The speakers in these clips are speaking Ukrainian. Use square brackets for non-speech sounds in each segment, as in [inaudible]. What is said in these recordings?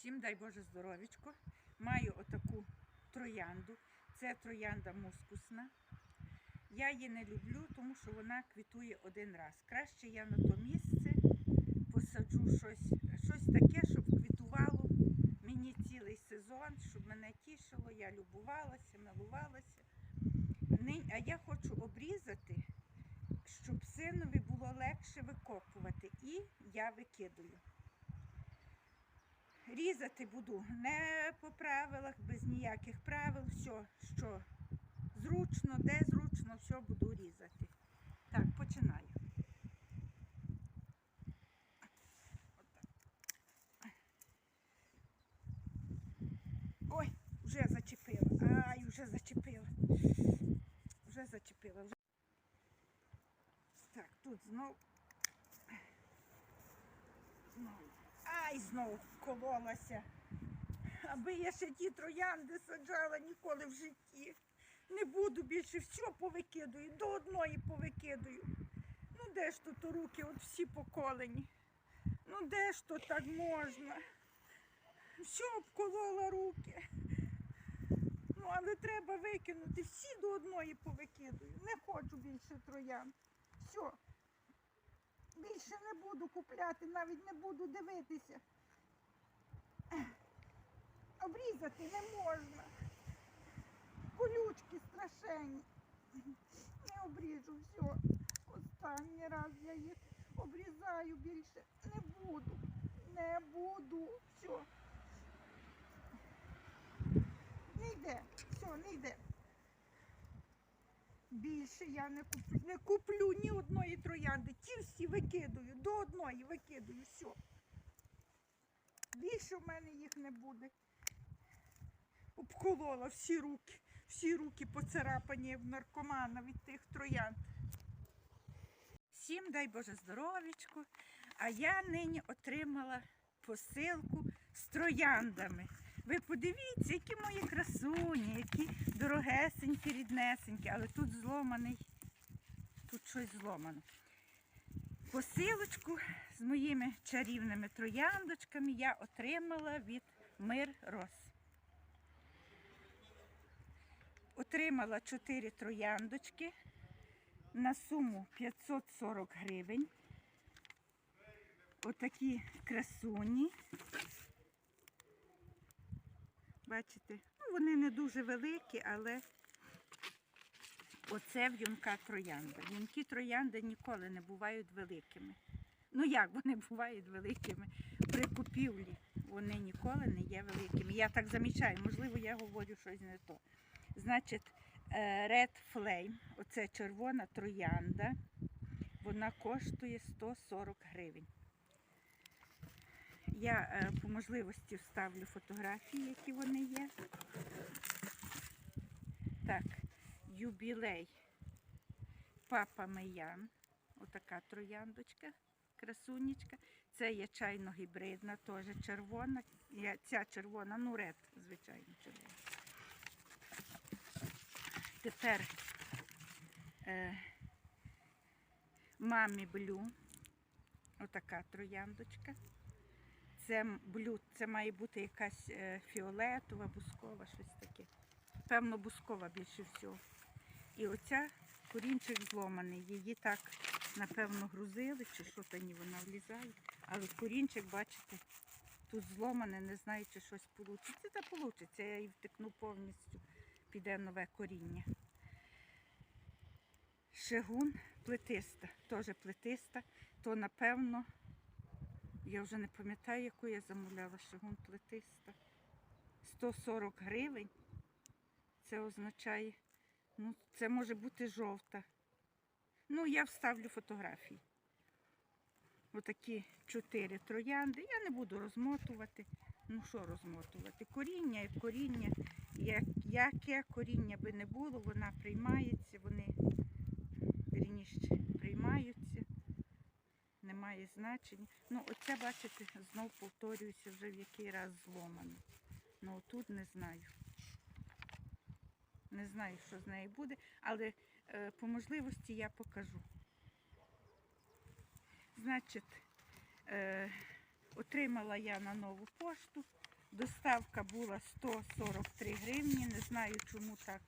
Всім дай Боже здоровічко. Маю отаку троянду. Це троянда мускусна. Я її не люблю, тому що вона квітує один раз. Краще я на то місце посаджу щось, щось таке, щоб квітувало мені цілий сезон, щоб мене тішило, я любувалася, милувалася. А я хочу обрізати, щоб синові було легше викопувати. І я викидаю. Різати буду не по правилах, без ніяких правил. Все, що зручно, де зручно, все буду різати. Так, починаю. Ой, вже зачепила. Ай, вже зачепила. Вже зачепила. Так, тут знов. Знову. Ай, знов кололася. Аби я ще ті троянди саджала ніколи в житті. Не буду більше все повикидаю, до одної повикидаю. Ну де ж тут руки от всі поколені? Ну де ж то так можна? Все обколола руки. Ну, але треба викинути. Всі до одної повикидаю. Не хочу більше троянд. Все. Більше не буду купляти, навіть не буду дивитися. Обрізати не можна. Колючки страшенні. Не обріжу, все. Останній раз я їх обрізаю більше. Не буду. Не буду. Все. Не йде. Все, не йде. Більше я не куплю, не куплю ні одної троянди. Ті всі викидаю, до одної викидаю, все. Більше в мене їх не буде. Обколола всі руки, всі руки поцарапані в наркомана від тих троянд. Всім дай Боже здоровічку. А я нині отримала посилку з трояндами. Ви подивіться, які мої красуні, які дорогесенькі, ріднесенькі, але тут зломаний, тут щось зломано. Посилочку з моїми чарівними трояндочками я отримала від Мир Рос. Отримала 4 трояндочки на суму 540 гривень. Отакі красуні. Бачите, ну, вони не дуже великі, але оце в'юнка троянда. В'юнки троянди ніколи не бувають великими. Ну як вони бувають великими? При купівлі вони ніколи не є великими. Я так замічаю, можливо, я говорю щось не то. Значить, е, Red Flame, оце червона троянда, вона коштує 140 гривень. Я е, по можливості вставлю фотографії, які вони є. Так, юбілей Папа Меян. Отака трояндочка, красунечка. Це є чайно-гібридна, теж червона. Ця червона, ну ред, звичайно, червона. Тепер е, мамі блю. Отака трояндочка. Це м- блю, це має бути якась е, фіолетова, бускова, щось таке. Певно, бускова більше всього. І оця корінчик зломаний. Її так, напевно, грузили, чи що то ні, вона влізає. Але корінчик, бачите, тут зломане, не знаю, чи щось вийде. Та вийде, я її втикну повністю, піде нове коріння. Шигун плетиста, теж плетиста, то напевно. Я вже не пам'ятаю, яку я замовляла шигун плетиста. 140 гривень. Це означає, ну, це може бути жовта. Ну, я вставлю фотографії. Отакі чотири троянди. Я не буду розмотувати. Ну що розмотувати? Коріння і коріння. Як, яке коріння би не було, вона приймається, вони немає значення. Ну, оце, бачите, знов повторююся вже в який раз зломано. Ну, тут не знаю. Не знаю, що з нею буде, але е, по можливості я покажу. Значить, е, отримала я на нову пошту Доставка була 143 гривні. Не знаю, чому так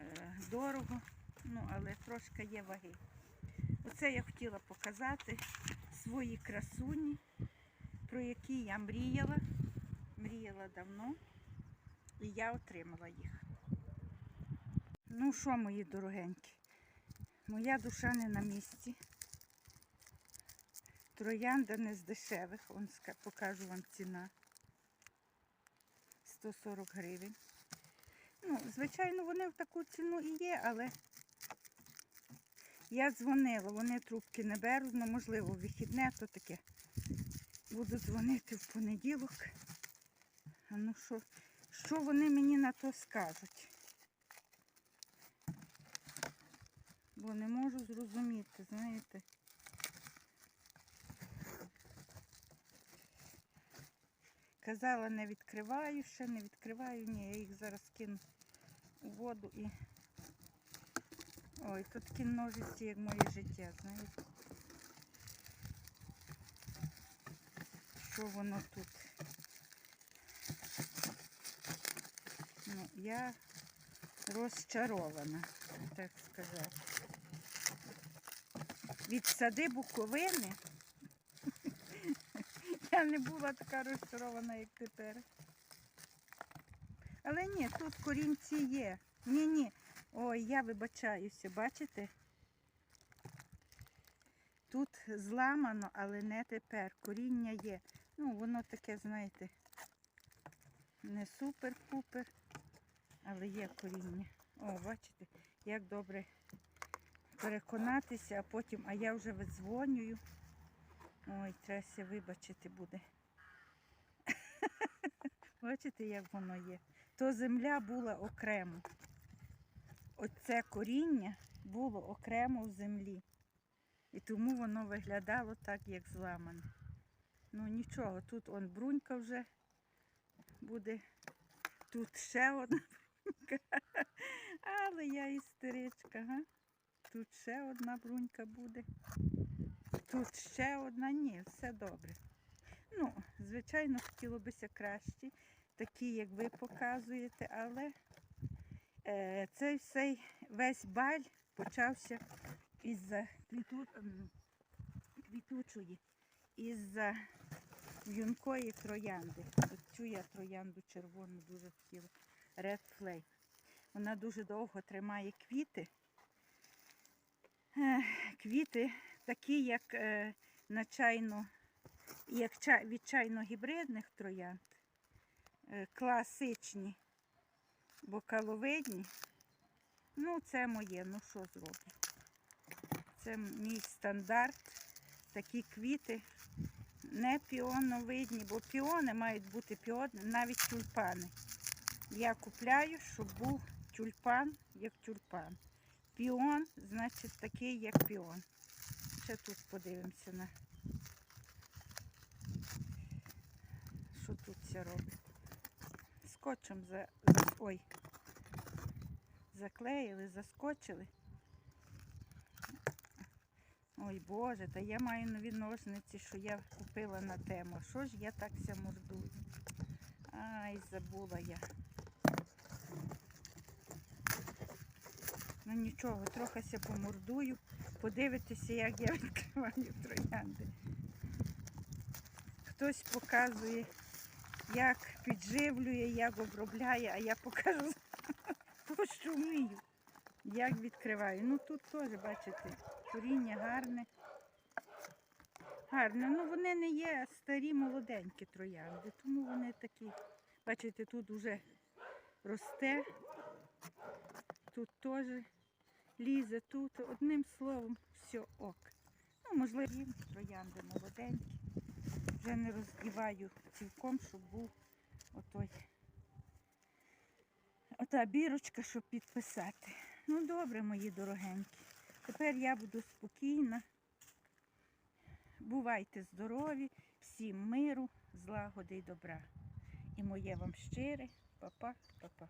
е, дорого. Ну, але трошки є ваги. Оце я хотіла показати свої красуні, про які я мріяла. Мріяла давно. І я отримала їх. Ну що, мої дорогенькі, моя душа не на місці. Троянда не з дешевих, он покажу вам ціна. 140 гривень. Ну, звичайно, вони в таку ціну і є, але я дзвонила, вони трубки не беруть, ну можливо, вихідне, то таке. Буду дзвонити в понеділок. А ну що, що вони мені на то скажуть? Бо не можу зрозуміти, знаєте. Казала, не відкриваю ще, не відкриваю. Ні, я їх зараз кину у воду і. Ой, тут такі ножиці, як моє життя, знаєте. Що воно тут? Ну, я розчарована, так сказати. Від сади Буковини [laughs] я не була така розчарована, як тепер. Але ні, тут корінці є. Ні, ні. Ой, я вибачаюся, бачите? Тут зламано, але не тепер. Коріння є. Ну, воно таке, знаєте, не супер-пупер, але є коріння. О, бачите, як добре переконатися, а потім, а я вже видзвонюю. Ой, трася вибачити буде. [laughs] Бачите, як воно є. То земля була окремо. Оце коріння було окремо в землі. І тому воно виглядало так, як зламане. Ну нічого, тут он брунька вже буде. Тут ще одна брунька. [laughs] Але я істеричка, га? Тут ще одна брунька буде. Тут ще одна, ні, все добре. Ну, звичайно, хотіло бися краще, такі, як ви показуєте, але цей цей весь баль почався із-за квіту, ем, квітучої, із-за юнкої троянди. От цю я троянду червону дуже хотіла. Red Flame. Вона дуже довго тримає квіти. Квіти такі, як е, на чайно, як від чайно-гібридних троянд, е, бокаловидні. Ну, це моє, ну що зроблю. Це мій стандарт. Такі квіти не піоновидні, бо піони мають бути піони, навіть тюльпани. Я купляю, щоб був тюльпан, як тюльпан. Піон, значить, такий, як піон. Ще тут подивимося на що тут це робить. Скотчем за, за ой, заклеїли, заскочили. Ой Боже, та я маю нові ножниці, що я купила на тему. Що ж я так ся мордую? Ай, забула я. Ну нічого, трохи ся помордую. Подивитися, як я [laughs] відкриваю троянди. Хтось показує, як підживлює, як обробляє, а я покажу, [laughs] що вмію, як відкриваю. Ну тут теж, бачите, коріння гарне. Гарне. Ну вони не є старі молоденькі троянди, тому вони такі. Бачите, тут вже росте, тут теж лізе, тут одним словом все ок. Ну, можливо, їм троянди молоденькі. Вже не роздіваю цілком, щоб був отой. Ота бірочка, щоб підписати. Ну добре, мої дорогенькі. Тепер я буду спокійна. Бувайте здорові, всім миру, злагоди й добра. І моє вам щире, па-па, па-па.